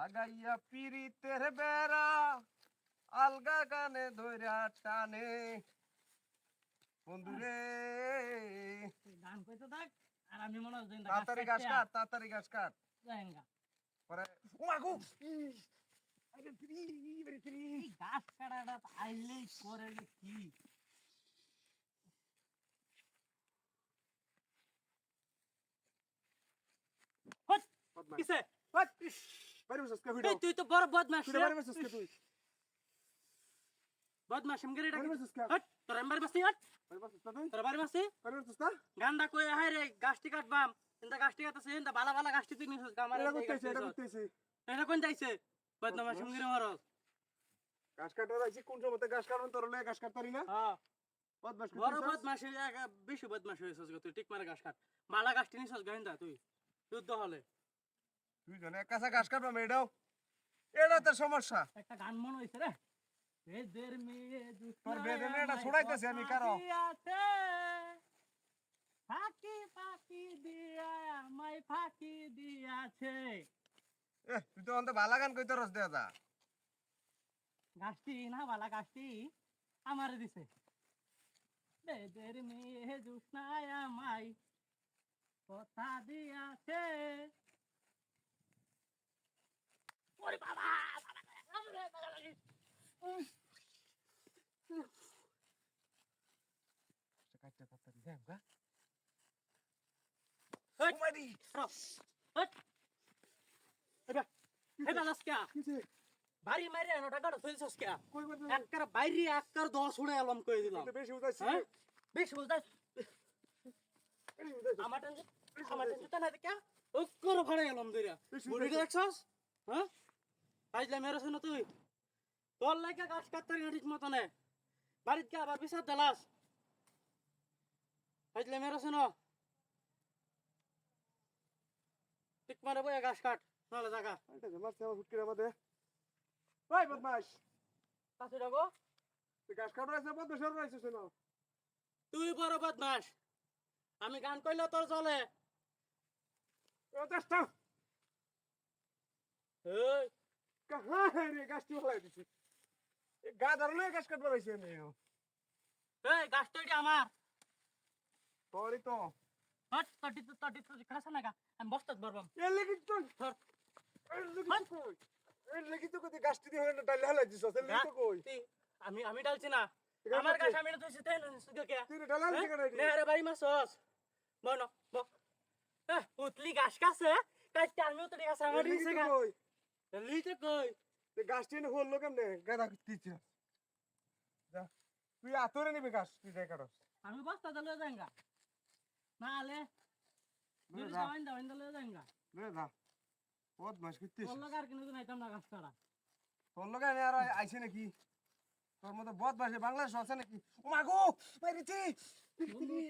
লাগাইয়া পিরিতের বেড়া আলগা গানে ধইরা টানে। বন্ধুরে গান কইতে থাক আর আমি মনে হয় তাড়াতাড়ি গাছ কাট তাড়াতাড়ি গাছ কাট। জাহেঙ্গা পরে ও মাগু এই গাছ কাটাটা আইলেই করে কি? হট, কিসে? বাড়ি বসে কে এই ভিডিও তুই তো বড় বদমাশ রে। বসে তুই বদমাশ এমগেরে ডাকি বাড়ি বসে কে হট তোর এমবার মাসি হট বাড়ি বসে তুই তোর বাড়ি মাসি বাড়ি বসে না গান্ডা কই হাই রে গাছটি কাটবাম ইন্দা গাছটি কাটছে ইন্দা বালা বালা গাছটি তুই নিছিস কামার এটা করতেছি এটা করতেছি এটা কোন যাইছে বদমাশ এমগেরে হরস গাছ কোন গাছ তোর লয়ে কাটতারি না হ্যাঁ বড় বেশি তুই ঠিক মারে গাছ কাট বালা গাছটি নিছিস গাইন্দা তুই যুদ্ধ হলে তুই জানে কাঁচা গাছ কাটবাম এটাও। এটা তোর সমস্যা। একটা গান মনে হইছে রে। বেদের মেয়ে তোর বেদের মেয়েটা ছড়াইতেছি আমি, কারও। ফাঁকি ফাঁকি দিয়া আমায় ফাঁকি দিয়াছে। এ তুই তো অন্তে বালা গান কইতে রস দেয়া যা গাছটি না বালা গাছটি আমারে দিছে। বেদের মেয়ে জুসনায় আমায় কথা দিয়াছে। ওরে বাবা কাটতে তাড়াতাড়ি যাম গা। হেই, মারি হেট। এবার আজকে কিছে বাড়ি মারি আনো টাকাটা ফেলছিস কে কই একবার বাইরে একবার দশ উড়ে এলাম করে দিলাম। বেশি উদাসী হ্যাঁ? বেশ বুঝতে বেশি উদাসী আমার টেনশন আমার টেনশন না দেখে ওকর ভাড়া এলাম দইরা বুড়ি দেখছস? হ্যাঁ? আইজলে মেরে শুনো তুই। তোর লাগে গাছ কাটতারি ঠিক মতো নে বাড়িত কে আবার বিচার দিলাস আইজলে মেরে শুনো। ঠিক মারে বই গাছ কাট জায়গা এটা মারছে আমার ফুটকির আমাদের। ওই বদমাস কাছে যাব তুই গাছ কাটা আছে বদমাস আর রাইছিস না তুই বড় বদমাস আমি গান কইলে তোর চলে দেশটা। রে গাছটি ফলাই দিছি? গাছ নে এই গাছটা এটি আমার। তোরই তো। হট তটি তো তটি তো খাসা না গা আমি বস্তাত বরবাম এ লাগি তো ধর। এ লাগি কই? এ লাগি তো কই? গাছটি দিয়ে হলে ডালে হালাই দিছ এ লাগি তো কই? আমি আমি ডালছি না। আমার ঠিক। গাছ আমি তুই সিতে সুগে কে তুই ডালে হালাই কেন নে আরে বাড়ি মাসস বনো ব এ উতলি গাছ কাছে। কাটতে আমি উতলি গাছ আমার দিছে কই? লিতে কই? তে গাছটি হলো কেমনে? গাদা দিছ যা তুই আতরে নিবি গাছ তুই যাই কাটস আমি বস্তা দলে যাঙ্গা না আলে নে সাইন দাও দলে যাঙ্গা নে যা। বদমাস করতিস। বলল কার কিনে নাইতাম না গাছ কাটা। তোর লগে আর আইছে নাকি? তোর মতো বদমাস এই বাংলাদেশ আছে নাকি? ও মাগো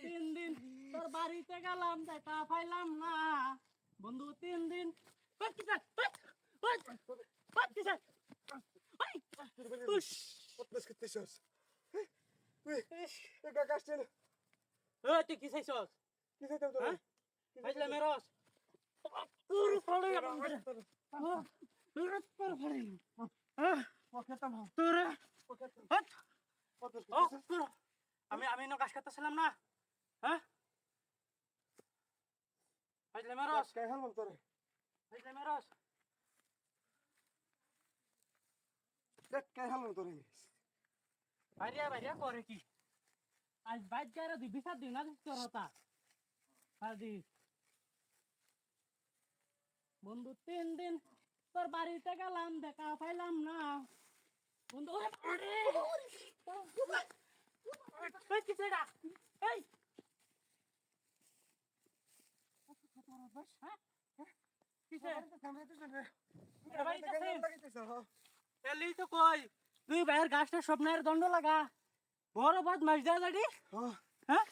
তিন দিন তোর বাড়িতে গেলাম দেখা পাইলাম না। বন্ধু তিন দিন ওই ওই ওই কিসে ওই উস করতিস তুই গা গাছটি নে ওই তুই কিসে ছস কি চাইতাম তোর হ্যাঁ? আইলে মেরস তোর ফলে তোর তোর ফলে পকেটাম তোর। তোর আমি আমি ন গাছ কাটতেছিলাম না। হ্যাঁ? আইলে মেরস কাই হালবাম তোরে। আইলে মেরস দেখ কাই হালবাম তোরে। বাইরে বাইরে করে কি? আজ বাইর যারা দুই বিচার দিন না হতা? আর দি বন্ধু তিন দিন তোর বাড়িতে গেলাম দেখা পাইলাম না। বন্ধু এই? তো কই? তুই বাইরের গাছটা স্বপ্নের দণ্ড লাগা। বড় বাদ মাছ দেওয়া হ্যাঁ?